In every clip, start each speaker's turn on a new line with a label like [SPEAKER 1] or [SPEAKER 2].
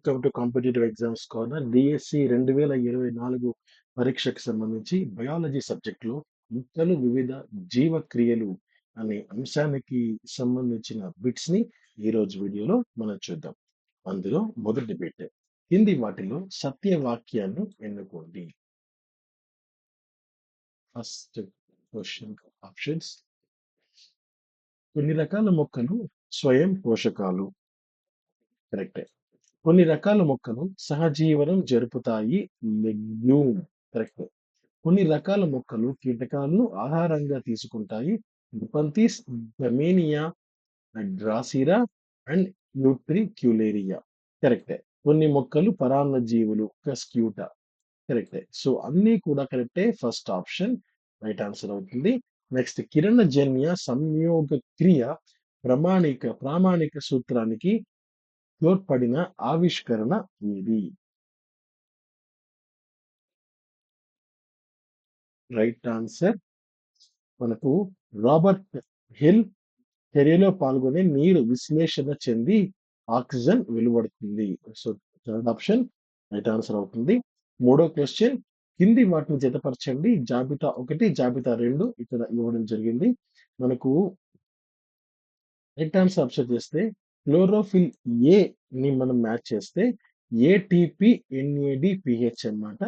[SPEAKER 1] Welcome to competitive exams corner DSC రెండు వేల ఇరవై నాలుగు పరీక్షకు సంబంధించి బయాలజీ సబ్జెక్టులో ముక్కలు వివిధ జీవక్రియలు అనే అంశానికి సంబంధించిన బిట్స్ని ఈ రోజు వీడియోలో మనం చూద్దాం. అందులో మొదటి బిట్ కింది వాటిలో సత్యవాక్యాన్ని ఎన్నుకోండి. ఫస్ట్ క్వశ్చన్ ఆప్షన్స్ కొన్ని రకాల మొక్కలు స్వయం పోషకాలు. కరెక్టే కొన్ని రకాల మొక్కలు సహజీవనం జరుపుతాయి. Legume correct. కొన్ని రకాల మొక్కలు కీటకాలను ఆహారంగా తీసుకుంటాయి. నిపంతిస్ గమేనియా డ్రాసిరా అండ్ న్యూట్రిక్యులేరియా. కరెక్టే. కొన్ని మొక్కలు పరాన్న జీవులు కస్క్యూటా. కరెక్టే. సో అన్నీ కూడా కరెక్టే. First option. రైట్ ఆన్సర్ అవుతుంది. నెక్స్ట్ కిరణజన్య సంయోగ క్రియ ప్రమాణిక ప్రామాణిక సూత్రానికి తోడ్పడిన ఆవిష్కరణ ఏది? రైట్ ఆన్సర్ మనకు రాబర్ట్ హిల్ చర్యలో పాల్గొనే నీరు విశ్లేషణ చెంది oxygen వెలువడుతుంది. So third option right answer అవుతుంది. మూడో క్వశ్చన్ కింది వాటిని జతపరచండి. జాబితా ఒకటి జాబితా రెండు ఇక్కడ ఇవ్వడం జరిగింది. మనకు రైట్ ఆన్సర్ ఆప్షన్ చేస్తే క్లోరోఫిల్ ఏ ని మనం మ్యాచ్ చేస్తే ఏటీపీ ఎన్ఏడి పిహెచ్ అన్నమాట.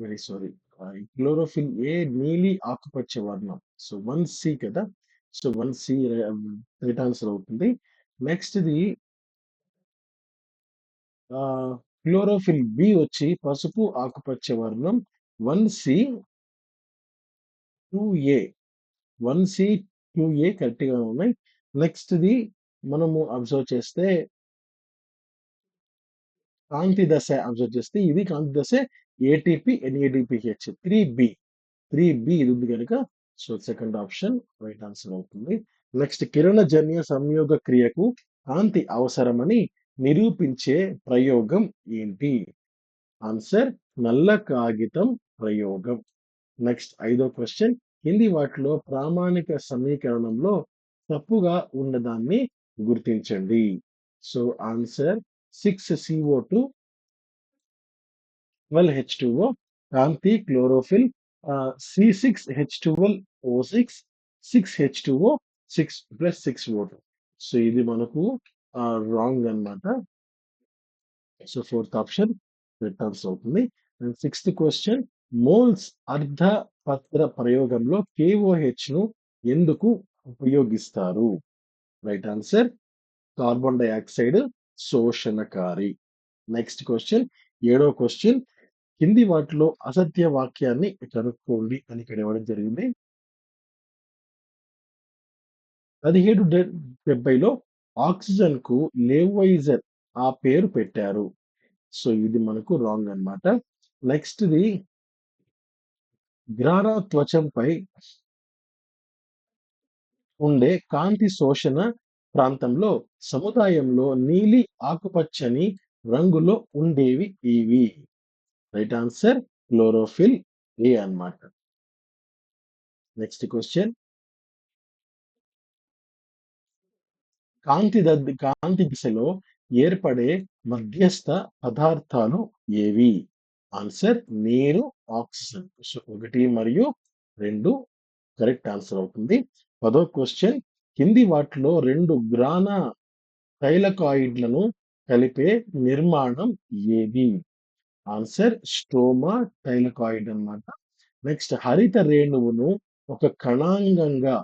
[SPEAKER 1] Very sorry. క్లోరోఫిల్ ఏ నీలి ఆకుపచ్చ వర్ణం. సో వన్ సి కదా. So one C right answer అవుతుంది. నెక్స్ట్ది క్లోరోఫిల్ బి వచ్చి పసుపు ఆకుపచ్చ వర్ణం. One C two A. One C QA కరెక్ట్గా ఉన్నాయి. నెక్స్ట్ది మనము అబ్జర్వ్ చేస్తే కాంతి దశ అబ్జర్వ్ చేస్తే ఇది కాంతి దశ ATP NADPH three B three B ఇది ఉంది కనుక so second option right answer అవుతుంది. నెక్స్ట్ కిరణజన్య సంయోగ క్రియకు కాంతి అవసరమని నిరూపించే ప్రయోగం ఏంటి? ఆన్సర్ నల్ల కాగితం ప్రయోగం. నెక్స్ట్ ఐదో క్వశ్చన్ కింది వాటిలో ప్రామాణిక సమీకరణంలో తప్పుగా ఉన్నదాన్ని గుర్తించండి. So answer six CO two twelve H two O కాంతి chlorophyll C six H twelve O six six H two O six plus six O two so ఇది మనకు రాంగ్ అన్నమాట. సో ఫోర్త్ ఆప్షన్ రిటర్న్స్ అవుతుంది. And sixth question moles అర్ధ పత్ర ప్రయోగంలో కేఓహెచ్ను ఎందుకు ఉపయోగిస్తారు? రైట్ ఆన్సర్ కార్బన్ డైఆక్సైడ్ శోషణకారి. నెక్స్ట్ క్వశ్చన్ ఏడో క్వశ్చన్ కింది వాటిలో అసత్య వాక్యాన్ని కనుక్కోండి అని ఇక్కడ ఇవ్వడం జరిగింది. పదిహేడు డెబ్బైలో ఆక్సిజన్కు లేవైజర్ ఆ పేరు పెట్టారు. సో ఇది మనకు రాంగ్ అన్నమాట. నెక్స్ట్ది గ్రాన త్వచంపై ఉండే కాంతి శోషణ ప్రాంతంలో సముదాయంలో నీలి ఆకుపచ్చని రంగులో ఉండేవి ఇవి. రైట్ ఆన్సర్ క్లోరోఫిల్ ఏ అన్నమాట. నెక్స్ట్ క్వశ్చన్ కాంతి దద్ది కాంతి దిశలో ఏర్పడే మధ్యస్థ పదార్థాలు ఏవి? ఆన్సర్ నీరు ఆక్సిజన్. సో ఒకటి మరియు రెండు కరెక్ట్ ఆన్సర్ అవుతుంది. పదో క్వశ్చన్. కింది వాటిలో రెండు గ్రాన తైలకాయిడ్లను కలిపే నిర్మాణం ఏది? ఆన్సర్ స్టోమా టైలకాయిడ్ అన్నమాట. నెక్స్ట్ హరిత రేణువును ఒక కణాంగంగా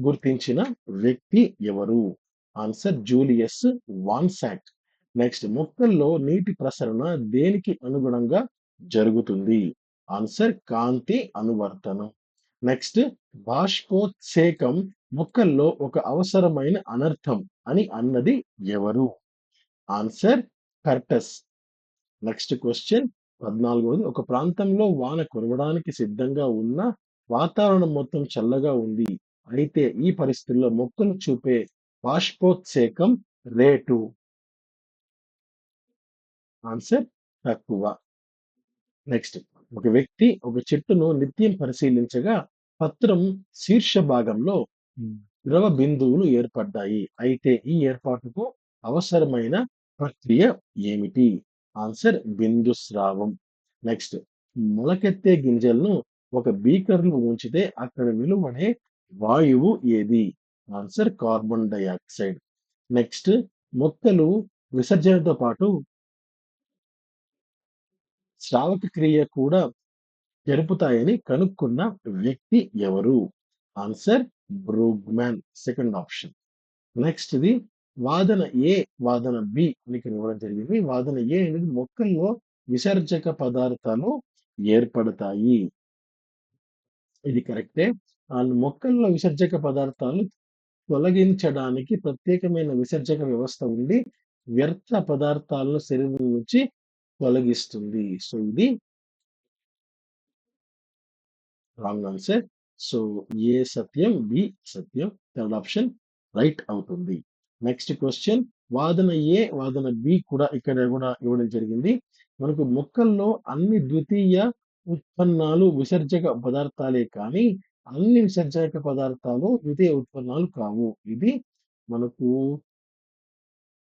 [SPEAKER 1] గుర్తించిన వ్యక్తి ఎవరు? Answer Julius వాన్సాక్. నెక్స్ట్ మొక్కల్లో నీటి ప్రసరణ దేనికి అనుగుణంగా జరుగుతుంది. ఆన్సర్ కాంతి అనువర్తనం. నెక్స్ట్ బాష్పోత్సేకం మొక్కల్లో ఒక అవసరమైన అనర్థం అని అన్నది ఎవరు? Answer Curtis. నెక్స్ట్ క్వశ్చన్ పద్నాలుగవది ఒక ప్రాంతంలో వాన కురవడానికి సిద్ధంగా ఉన్న వాతావరణం మొత్తం చల్లగా ఉంది. అయితే ఈ పరిస్థితుల్లో మొక్కలు చూపే బాష్పోత్సేకం రేటు? ఆన్సర్ తక్కువ. నెక్స్ట్ ఒక వ్యక్తి ఒక చెట్టును నిత్యం పరిశీలించగా పత్రం శీర్ష భాగంలో ద్రవ బిందువులు ఏర్పడ్డాయి. అయితే ఈ ఏర్పాటుకు అవసరమైన ప్రక్రియ ఏమిటి? ఆన్సర్ బిందు స్రావం. నెక్స్ట్ మొలకెత్తే గింజలను ఒక బీకర్లో ఉంచితే అక్కడ విలువడే వాయువు ఏది? ఆన్సర్ కార్బన్ డైఆక్సైడ్ నెక్స్ట్ మొక్కలు విసర్జనతో పాటు శ్రావక క్రియ కూడా జరుపుతాయని కనుక్కున్న వ్యక్తి ఎవరు? Answer Brugmann. Second option. Next ఇది వాదన ఏ వాదన బి అని ఇవ్వడం జరిగింది. వాదన ఏ అనేది మొక్కల్లో విసర్జక పదార్థాలు ఏర్పడతాయి. ఇది కరెక్టే. వాళ్ళు మొక్కల్లో విసర్జక పదార్థాలు తొలగించడానికి ప్రత్యేకమైన విసర్జక వ్యవస్థ ఉండి వ్యర్థ పదార్థాలను శరీరం నుంచి తొలగిస్తుంది సో ఇది రాంగ్ ఆన్సర్. సో ఏ సత్యం బి సత్యం థర్డ్ ఆప్షన్ రైట్ అవుతుంది. నెక్స్ట్ క్వశ్చన్ వాదన ఏ వాదన బి కూడా ఇక్కడ కూడా ఇవ్వడం జరిగింది. మనకు మొక్కల్లో అన్ని ద్వితీయ ఉత్పన్నాలు విసర్జక పదార్థాలే కానీ అన్ని విసర్జక పదార్థాలు ద్వితీయ ఉత్పన్నాలు కావు. ఇది మనకు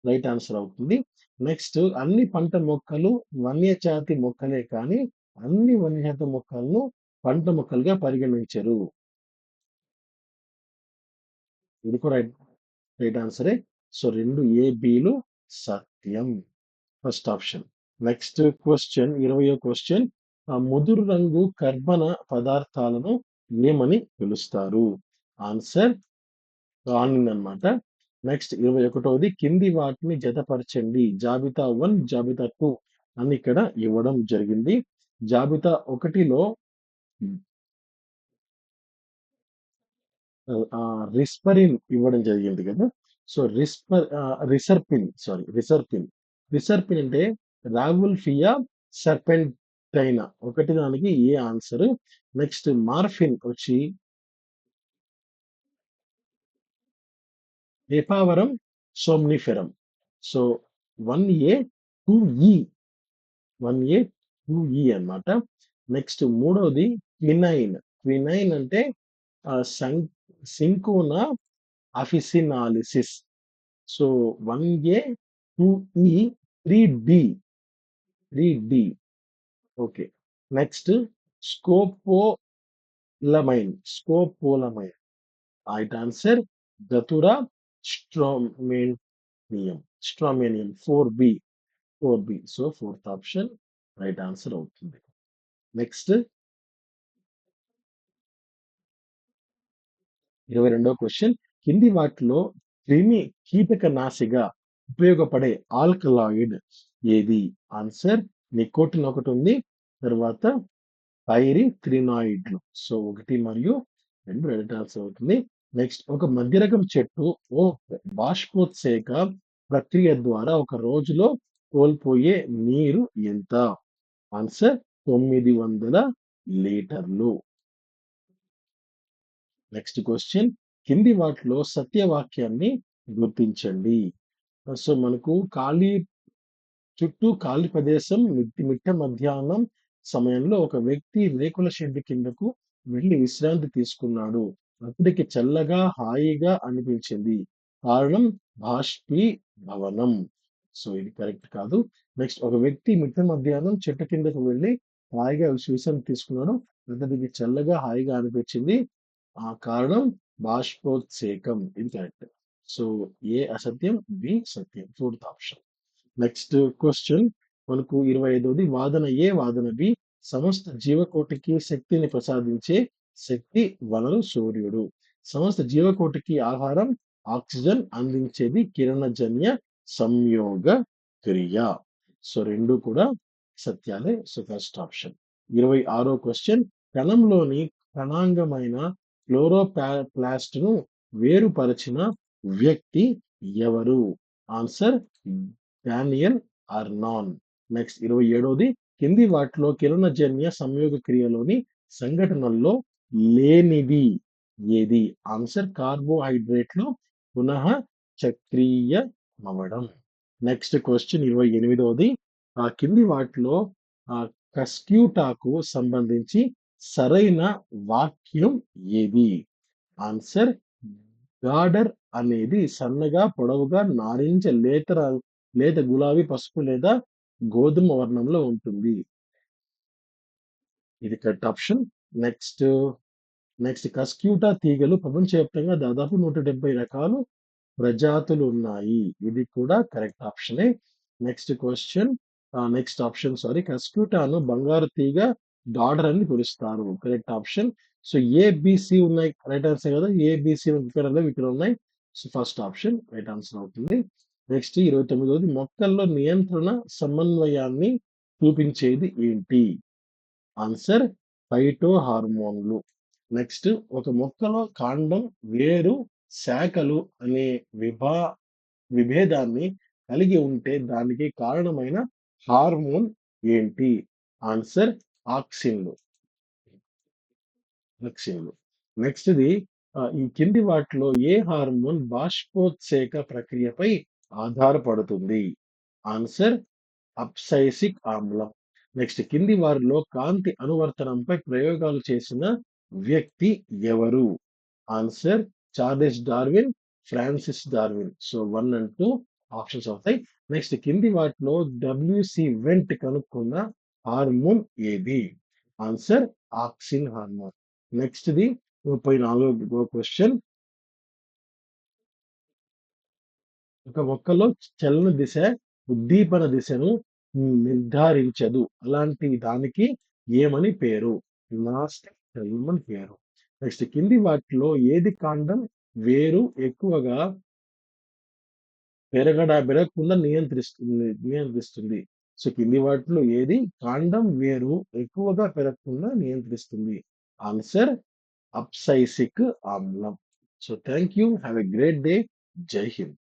[SPEAKER 1] రైట్ ఆన్సర్ అవుతుంది. నెక్స్ట్ అన్ని పంట మొక్కలు వన్యజాతి మొక్కలే కానీ అన్ని వన్యజాతి మొక్కలను పంట మొక్కలుగా పరిగణించరు. ఇది కూడా రైట్ రైట్ ఆన్సరే. సో రెండు ఏబిలు సత్యం. First option. నెక్స్ట్ క్వశ్చన్ ఇరవయో క్వశ్చన్. ఆ ముదురు రంగు కర్బన పదార్థాలను ఏమని పిలుస్తారు? ఆన్సర్ ఆనిన్ అన్నమాట. నెక్స్ట్ ఇరవై ఒకటవది కింది వాటిని జతపరచండి. జాబితా వన్ జాబితా టూ అని ఇక్కడ ఇవ్వడం జరిగింది. జాబితా ఒకటిలో రిస్పరిన్ ఇవ్వడం జరిగింది కదా. So రిస్పర్ రిసర్పిన్ sorry రిసర్పిన్. రిసర్పిన్ అంటే రాగుల్ఫియా సర్పెంటైనా. ఒకటి దానికి ఏ ఆన్సర్? నెక్స్ట్ మార్ఫిన్ వచ్చి papaver somniferum. So one A two E. One A two E అనమాట నెక్స్ట్ మూడవది క్వినైన్. క్వినైన్ అంటే cinchona officinalis. So one A two E three D. Three D. Okay. Next scopolamine. Scopolamine. Right answer datura stramonium stramonium four B four B so fourth option right answer అవుతుంది. Next ఇరవై రెండవ question కింది వాటిలో క్రిమి కీటక నాశిగా ఉపయోగపడే alkaloid ఏది? Answer nicotine ఒకటి ఉంది. తర్వాత పైరి క్రినాయిడ్లు సో ఒకటి మరియు రెండు రైట్ ఆన్సర్ అవుతుంది. నెక్స్ట్ ఒక మధ్యరకం చెట్టు ఓ బాష్పోత్సేక ప్రక్రియ ద్వారా ఒక రోజులో కోల్పోయే నీరు ఎంత? ఆన్సర్ తొమ్మిది వందల లీటర్లు. నెక్స్ట్ క్వశ్చన్ కింది వాటిలో సత్యవాక్యాన్ని గుర్తించండి. సో మనకు ఖాళీ చుట్టూ ఖాళీ ప్రదేశం మిట్టి మిట్ట మధ్యాహ్నం సమయంలో ఒక వ్యక్తి రేకుల షెడ్ కిందకు వెళ్ళి విశ్రాంతి తీసుకున్నాడు. అతడికి చల్లగా హాయిగా అనిపించింది. కారణం బాష్పీ భవనం. సో ఇది కరెక్ట్ కాదు. నెక్స్ట్ ఒక వ్యక్తి మిట్ట మధ్యాహ్నం చెట్టు కిందకు వెళ్ళి హాయిగా విశ్వాసం తీసుకున్నాడు. అతడికి చల్లగా హాయిగా అనిపించింది. ఆ కారణం బాష్పోత్సేకం. ఇది కరెక్ట్. సో ఏ అసత్యం? బి సత్యం. Fourth option. Next question. మనకు ఇరవై ఐదవది వాదన ఏ వాదన బి? సమస్త జీవకోటికి శక్తిని ప్రసాదించే శక్తి వనరు సూర్యుడు. సమస్త జీవకోటికి ఆహారం ఆక్సిజన్ అందించేది కిరణజన్య సంయోగ క్రియ. సో రెండు కూడా సత్యాలే. So first option. ఇరవై ఆరో క్వశ్చన్. కణంలోని కణాంగమైన క్లోరోప్లాస్ట్ను వేరుపరచిన వ్యక్తి ఎవరు? Answer Daniel అర్నాన్. నెక్స్ట్ ఇరవై ఏడోది. కింది వాటిలో కిరణజన్య సంయోగ క్రియలోని సంఘటనల్లో లేనిది ఏది? ఆన్సర్ కార్బోహైడ్రేట్లో పునః చక్రీయమవడం. నెక్స్ట్ క్వశ్చన్ ఇరవై ఎనిమిదవది ఆ కింది వాటిలో ఆ కస్క్యూటాకు సంబంధించి సరైన వాక్యం ఏది? ఆన్సర్ గాడర్ అనేది సన్నగా, పొడవుగా, నారింజ, లేత లేత గులాబీ, పసుపు లేదా గోధుమ వర్ణంలో ఉంటుంది. ఇది correct option. Next, next Cuscuta తీగలు ప్రపంచవ్యాప్తంగా దాదాపు 170 రకాలు ప్రజాతులు ఉన్నాయి. ఇది కూడా correct ఆప్షనే. Next question next option sorry కస్క్యూటాను బంగారు తీగ డాడర్ అని పిలుస్తారు. Correct option. సో, ఏబిసి ఉన్నాయి. రైట్ ఆన్సర్ కదా! ఏబిసి ఇక్కడ ఇక్కడ ఉన్నాయి. So, first option right answer అవుతుంది. నెక్స్ట్ 29ది మొక్కల్లో నియంత్రణ సమన్వయాన్ని చూపించేది ఏంటి? ఆన్సర్ ఫైటో హార్మోన్‌లు. నెక్స్ట్ ఒక మొక్కలో కాండం, వేరు, శాఖలు అనే విభా విభేదాన్ని కలిగి ఉంటే దానికి కారణమైన హార్మోన్ ఏంటి? ఆన్సర్ ఆక్సిన్‌లు. ఆక్సిన్‌లు. నెక్స్ట్‌ది ఈ కింది వాటిలో ఏ హార్మోన్ బాష్పోత్సేక ప్రక్రియపై ఆధారపడుతుంది? ఆన్సర్ అప్సైసిక్ ఆమ్లం. నెక్స్ట్ కింది వారిలో కాంతి అనువర్తనంపై ప్రయోగాలు చేసిన వ్యక్తి ఎవరు? Answer Charles Darwin, Francis Darwin. So, one and two options అవుతాయి. నెక్స్ట్ కింది వాటిలో డబ్ల్యూసి వెంట్ కనుక్కున్న హార్మోన్ ఏది? Answer auxin hormone. నెక్స్ట్‌ది 34వ క్వెషన్. ఒక మొక్కలో చలన దిశ, ఉద్దీపన దిశను నిర్ధారించదు. అలాంటి దానికి ఏమని పేరు? నాస్టిక్ ఫిల్మ్ అని పేరు. నెక్స్ట్ కింది వాటిలో ఏది కాండం, వేరు ఎక్కువగా పెరగడ పెరగకుండా నియంత్రిస్తుంది నియంత్రిస్తుంది. సో, కింది వాటిలో ఏది కాండం, వేరు ఎక్కువగా పెరగకుండా నియంత్రిస్తుంది? ఆన్సర్ అప్సైసిక్ ఆమ్లం. So, thank you. Have a great day. జై హింద్.